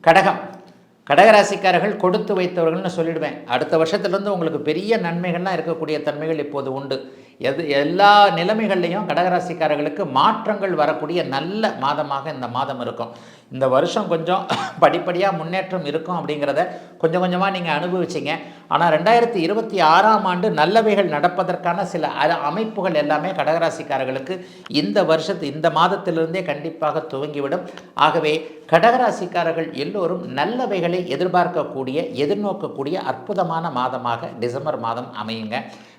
கடகம். கடகராசிக்காரர்கள் கொடுத்து வைத்தவர்கள்னு சொல்லிடுவேன். அடுத்த வருஷத்துலேருந்து உங்களுக்கு பெரிய நன்மைகள்லாம் இருக்கக்கூடிய தன்மைகள் இப்போது உண்டு. எது எல்லா நிலைமைகள்லையும் கடகராசிக்காரர்களுக்கு மாற்றங்கள் வரக்கூடிய நல்ல மாதமாக இந்த மாதம் இருக்கும். இந்த வருஷம் கொஞ்சம் படிப்படியாக முன்னேற்றம் இருக்கும் அப்படிங்கிறத கொஞ்சம் கொஞ்சமாக நீங்கள் அனுபவிச்சிங்க. ஆனால் ரெண்டாயிரத்தி இருபத்தி ஆறாம் ஆண்டு நல்லவைகள் நடப்பதற்கான சில அமைப்புகள் எல்லாமே கடகராசிக்காரர்களுக்கு இந்த வருஷத்து இந்த மாதத்திலிருந்தே கண்டிப்பாக துவங்கிவிடும். ஆகவே கடகராசிக்காரர்கள் எல்லோரும் நல்லவைகளை எதிர்பார்க்கக்கூடிய எதிர்நோக்கக்கூடிய அற்புதமான மாதமாக டிசம்பர் மாதம் அமையுங்க.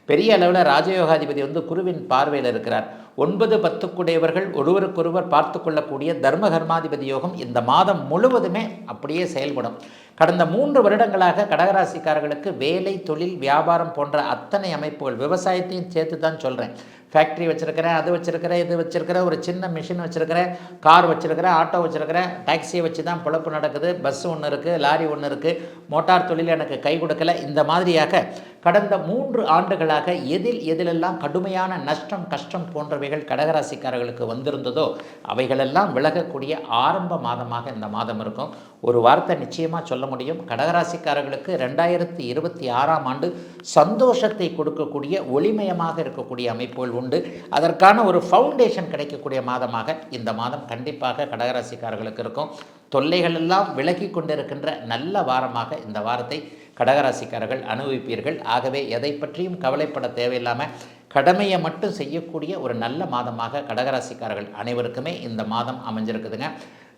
பெரிய அளவில் ராஜயோகாதிபதி வந்து குருவின் பார்வையில் இருக்கிறார். ஒன்பது பத்துக்குடையவர்கள் ஒருவருக்கொருவர் பார்த்து கொள்ளக்கூடிய தர்ம கர்மாதிபதி யோகம் இந்த மாதம் முழுவதுமே அப்படியே செயல்படும். கடந்த மூன்று வருடங்களாக கடகராசிக்காரர்களுக்கு வேலை தொழில் வியாபாரம் போன்ற அத்தனை அமைப்புகள் விவசாயத்தையும் சேர்த்து தான் சொல்கிறேன் ஃபேக்ட்ரி வச்சுருக்கிறேன் அது வச்சுருக்கிறேன் இது வச்சுருக்கிறேன் ஒரு சின்ன மிஷின் வச்சுருக்கிறேன் கார் வச்சுருக்கிறேன் ஆட்டோ வச்சுருக்கிறேன் டாக்ஸியை வச்சு தான் பொழப்பு நடக்குது பஸ் ஒன்று இருக்குது லாரி ஒன்று இருக்குது மோட்டார் தொழில் எனக்கு கை கொடுக்கல. இந்த மாதிரியாக கடந்த மூன்று ஆண்டுகளாக எதில் எதிலெல்லாம் கடுமையான நஷ்டம் கஷ்டம் போன்றவைகள் கடகராசிக்காரர்களுக்கு வந்திருந்ததோ அவைகளெல்லாம் விலகக்கூடிய ஆரம்ப மாதமாக இந்த மாதம் இருக்கும். ஒரு வார்த்தை நிச்சயமாக சொல்ல முடியும். கடகராசிக்காரர்களுக்கு ரெண்டாயிரத்தி இருபத்தி ஆறாம் ஆண்டு சந்தோஷத்தை கொடுக்கக்கூடிய ஒளிமயமாக இருக்கக்கூடிய அமைப்புகள் உண்டு. அதற்கான ஒரு ஃபவுண்டேஷன் கிடைக்கக்கூடிய மாதமாக இந்த மாதம் கண்டிப்பாக கடகராசிக்காரர்களுக்கு இருக்கும். தொல்லைகள் எல்லாம் விலகி கொண்டிருக்கின்ற நல்ல வாரமாக இந்த வாரத்தை கடகராசிக்காரர்கள் அனுபவிப்பீர்கள். ஆகவே எதை பற்றியும் கவலைப்பட தேவையில்லாமல் கடமையை மட்டும் செய்யக்கூடிய ஒரு நல்ல மாதமாக கடகராசிக்காரர்கள் அனைவருக்குமே இந்த மாதம் அமைஞ்சிருக்குதுங்க.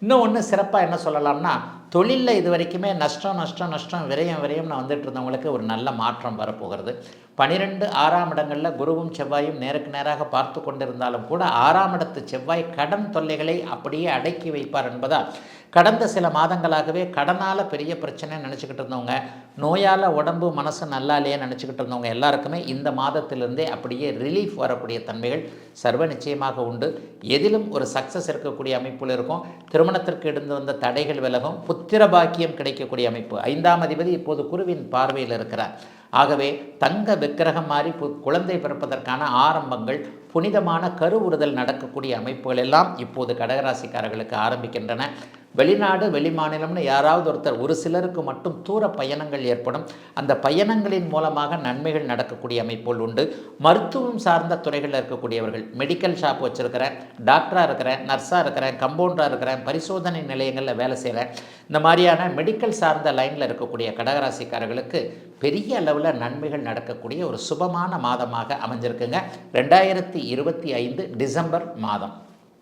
இன்னும் ஒன்று சிறப்பாக என்ன சொல்லலாம்னா தொழிலில் இது வரைக்குமே நஷ்டம் நஷ்டம் நஷ்டம் விரயம் நான் வந்துட்டு இருந்தவங்களுக்கு ஒரு நல்ல மாற்றம் வரப்போகிறது. பனிரெண்டு ஆறாம் இடங்களில் குருவும் செவ்வாயும் நேருக்கு நேராக பார்த்து கொண்டிருந்தாலும் கூட ஆறாம் இடத்து செவ்வாய் கடன் தொல்லைகளை அப்படியே அடக்கி வைப்பார் என்பதால் கடந்த சில மாதங்களாகவே கடனால் பெரிய பிரச்சனை நினச்சிக்கிட்டு இருந்தவங்க நோயால் உடம்பு மனசு நல்லா இல்லையே நினச்சிக்கிட்டு இருந்தவங்க எல்லாருக்குமே இந்த மாதத்திலிருந்தே அப்படியே ரிலீஃப் வரக்கூடிய தன்மைகள் சர்வ நிச்சயமாக உண்டு. எதிலும் ஒரு சக்ஸஸ் இருக்கக்கூடிய அமைப்பில் இருக்கும். திருமணத்திற்கு இருந்து வந்த தடைகள் விலகும். புத்திர பாக்கியம் கிடைக்கக்கூடிய அமைப்பு. ஐந்தாம் அதிபதி இப்போது குருவின் பார்வையில் இருக்கிறார். ஆகவே தங்க விக்கிரகம் மாதிரி பு குழந்தை பிறப்பதற்கான ஆரம்பங்கள் புனிதமான கருவுறுதல் நடக்கக்கூடிய அமைப்புகள் எல்லாம் இப்போது கடகராசிக்காரர்களுக்கு ஆரம்பிக்கின்றன. வெளிநாடு வெளிமாநிலம்னு யாராவது ஒருத்தர் ஒரு சிலருக்கு மட்டும் தூர பயணங்கள் ஏற்படும். அந்த பயணங்களின் மூலமாக நன்மைகள் நடக்கக்கூடிய அமைப்புகள் உண்டு. மருத்துவம் சார்ந்த துறைகளில் இருக்கக்கூடியவர்கள் மெடிக்கல் ஷாப் வச்சுருக்கிறேன் டாக்டராக இருக்கிறேன் நர்ஸாக இருக்கிறேன் கம்பவுண்டராக இருக்கிறேன் பரிசோதனை நிலையங்களில் வேலை செய்கிறேன் இந்த மாதிரியான மெடிக்கல் சார்ந்த லைனில் இருக்கக்கூடிய கடகராசிக்காரர்களுக்கு பெரிய அளவில் நன்மைகள் நடக்கக்கூடிய ஒரு சுபமான மாதமாக அமைஞ்சிருக்குங்க. ரெண்டாயிரத்தி இருபத்தி ஐந்து டிசம்பர் மாதம்.